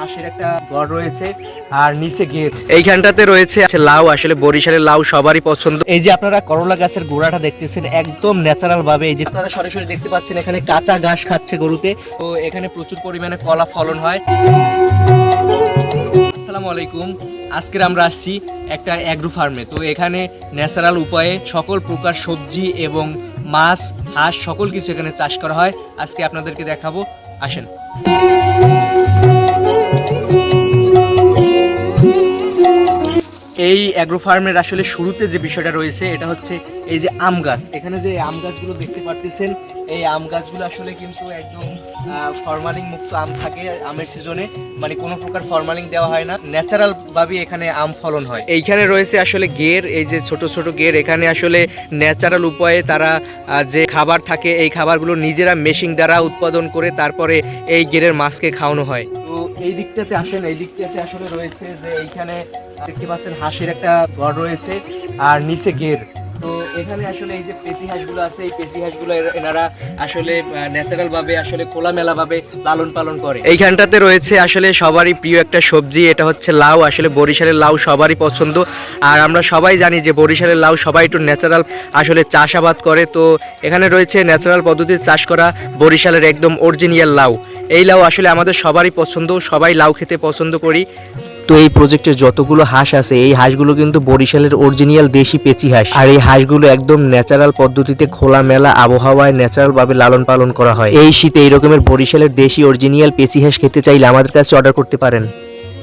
হাঁসের একটা ঘর রয়েছে আর নিচে গেট। এইখানটাতে রয়েছে আছে লাউ আসলে বরিশালের লাউ সবারই পছন্দ। এই যে আপনারা করলা গাছের গোড়াটা দেখতেছেন একদম ন্যাচারাল ভাবে এই যে আপনারা সরাসরি দেখতে পাচ্ছেন এখানে কাঁচা ঘাস খাচ্ছে গরুতে। তো এখানে প্রচুর পরিমাণে কলা ফলন হয়। আসসালামু আলাইকুম। আজকের আমরা আসছি একটা অ্যাগ্রো ফার্মে তো এখানে ন্যাচারাল উপায়ে সকল প্রকার সবজি এবং মাছ হাঁস সকল কিছু এখানে চাষ করা হয়। আজকে আপনাদেরকে দেখাবো। আসেন। এই অ্যাগ্রো ফার্মের আসলে শুরুতে যে বিষয়টা রয়েছে, এটা হচ্ছে এই যে আম গাছ। এখানে যে আম গাছগুলো দেখতে পারতেছেন, এই আম গাছগুলো আসলে কিন্তু একদম ফরমালিং মুক্ত আম থাকে আমের সিজনে মানে কোনো প্রকার ফরমালিং দেওয়া হয় না। ন্যাচারাল ভাবে এখানে আম ফলন হয়। এইখানে রয়েছে আসলে গের এই যে ছোট ছোট গের এখানে আসলে ন্যাচারাল উপায়ে তারা যে খাবার থাকে, এই খাবারগুলো নিজেরা মেশিন দ্বারা উৎপাদন করে তারপরে এই গেরের মাছকে খাওয়ানো হয়। তো এই দিকটাতে আসেন, এই দিকটাতে আসলে রয়েছে যে এইখানে দেখতে পাচ্ছেন হাঁসের একটা ঘর রয়েছে আর নিচে গের। তো এখানে আসলে এই যে পেঁচি হাঁসগুলো আছে, এই পেঁচি হাঁসগুলো এনারা আসলে ন্যাচারাল ভাবে আসলে খোলামেলা ভাবে লালন পালন করে। এইখানটাতে রয়েছে আসলে সবারই প্রিয় একটা সবজি, এটা হচ্ছে লাউ। আসলে বরিশালের লাউ সবারই পছন্দ। আর আমরা সবাই জানি যে বরিশালের লাউ সবাই একটু ন্যাচারাল আসলে চাষাবাদ করে। তো এখানে রয়েছে ন্যাচারাল পদ্ধতিতে চাষ করা বরিশালের একদম অরিজিনিয়াল লাউ। এই লাউ আসলে আমাদের সবারই পছন্দ, সবাই লাউ খেতে পছন্দ করি। তো এই প্রজেক্টের যতগুলো হাঁস আছে, এই হাঁসগুলো কিন্তু বরিশালের অরিজিনাল দেশি পেচি হাঁস। আর এই হাঁসগুলো একদম ন্যাচারাল পদ্ধতিতে খোলা মেলা আবহাওয়ায় ন্যাচারাল ভাবে লালন পালন করা হয়। এই শীতে এই রকমের বরিশালের দেশি অরিজিনাল পেচি হাঁস খেতে চাইলে আমাদের কাছে অর্ডার করতে পারেন।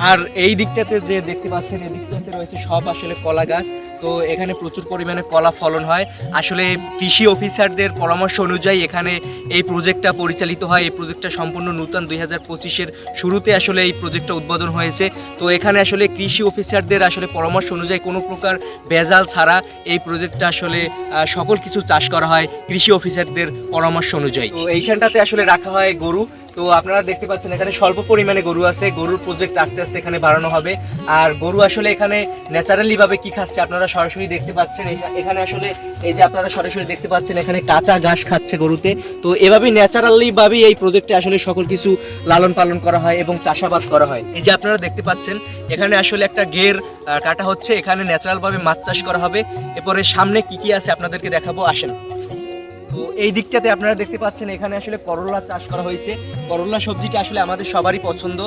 আর এই দিকটাতে যে দেখতে পাচ্ছেন, এই দিকটাতে রয়েছে সব আসলে কলা গাছ। তো এখানে প্রচুর পরিমাণে কলা ফলন হয়। আসলে কৃষি অফিসারদের পরামর্শ অনুযায়ী এখানে এই প্রজেক্টটা পরিচালিত হয়। এই প্রজেক্টটা সম্পূর্ণ নূতন দুই হাজার পঁচিশের শুরুতে আসলে এই প্রজেক্টটা উদ্বোধন হয়েছে। তো এখানে আসলে কৃষি অফিসারদের আসলে পরামর্শ অনুযায়ী কোনো প্রকার ভেজাল ছাড়া এই প্রজেক্টটা আসলে সকল কিছু চাষ করা হয় কৃষি অফিসারদের পরামর্শ অনুযায়ী। তো এইখানটাতে আসলে রাখা হয় গরু। তো আপনারা দেখতে পাচ্ছেন এখানে স্বল্প পরিমাণে গরু আছে। গরুর প্রজেক্ট আস্তে আস্তে এখানে বাড়ানো হবে। আর গরু আসলে এখানে ন্যাচারালি ভাবে কি খাচ্ছে আপনারা সরাসরি দেখতে পাচ্ছেন। এখানে আসলে এই যে আপনারা সরাসরি দেখতে পাচ্ছেন, এখানে কাঁচা ঘাস খাচ্ছে গরুতে। তো এভাবেই ন্যাচারালি ভাবেই এই প্রজেক্টে আসলে সকল কিছু লালন পালন করা হয় এবং চাষাবাদ করা হয়। এই যে আপনারা দেখতে পাচ্ছেন, এখানে আসলে একটা গের কাটা হচ্ছে। এখানে ন্যাচারাল ভাবে মাছ চাষ করা হবে। এরপরে সামনে কি কি আছে আপনাদেরকে দেখাবো, আসেন। তো এই দিকটাতে আপনারা দেখতে পাচ্ছেন, এখানে আসলে করলা চাষ করা হয়েছে। করলা সবজিটা আসলে আমাদের সবারই পছন্দ।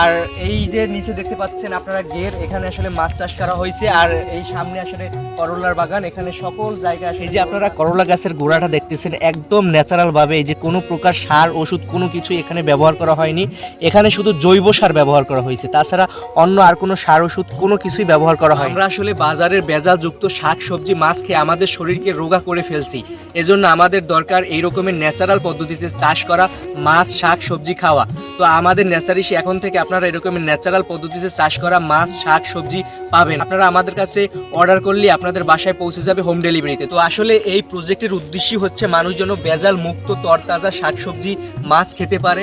আর এই যে নিচে দেখতে পাচ্ছেন আপনারা গের এখানে আসলে মাছ চাষ করা হয়েছে আর এই সামনে আসলে করলার বাগান এখানে সকল জায়গায় এই যে আপনারা করলা গাছের গোড়াটা দেখতেছেন একদম ন্যাচারাল ভাবে এই যে কোনো প্রকার সার ওষুধ কোনো কিছু এখানে ব্যবহার করা হয়নি। এখানে শুধু জৈব সার ব্যবহার করা হয়েছে তাছাড়া অন্য আর কোনো সার ওষুধ কোনো কিছুই ব্যবহার করা হয় আমরা আসলে বাজারের ভেজাল যুক্ত শাক সবজি মাছ খেয়ে আমাদের শরীরকে রোগা করে ফেলছি। এজন্য আমাদের দরকার এই রকমের ন্যাচারাল পদ্ধতিতে চাষ করা মাছ শাক সবজি খাওয়া। তো আমাদের ন্যাচারিস এখন থেকে আপনারা এরকম ন্যাচারাল পদ্ধতিতে চাষ করা মাছ, শাক, সবজি পাবেন। আপনারা আমাদের কাছে অর্ডার করলে আপনাদের বাসায় পৌঁছে যাবে হোম ডেলিভারিতে তো। আসলে এই প্রজেক্টের উদ্দেশ্যই হচ্ছে মানুষ যেন বেজাল মুক্ত, তরতাজা শাকসবজি মাছ খেতে পারে।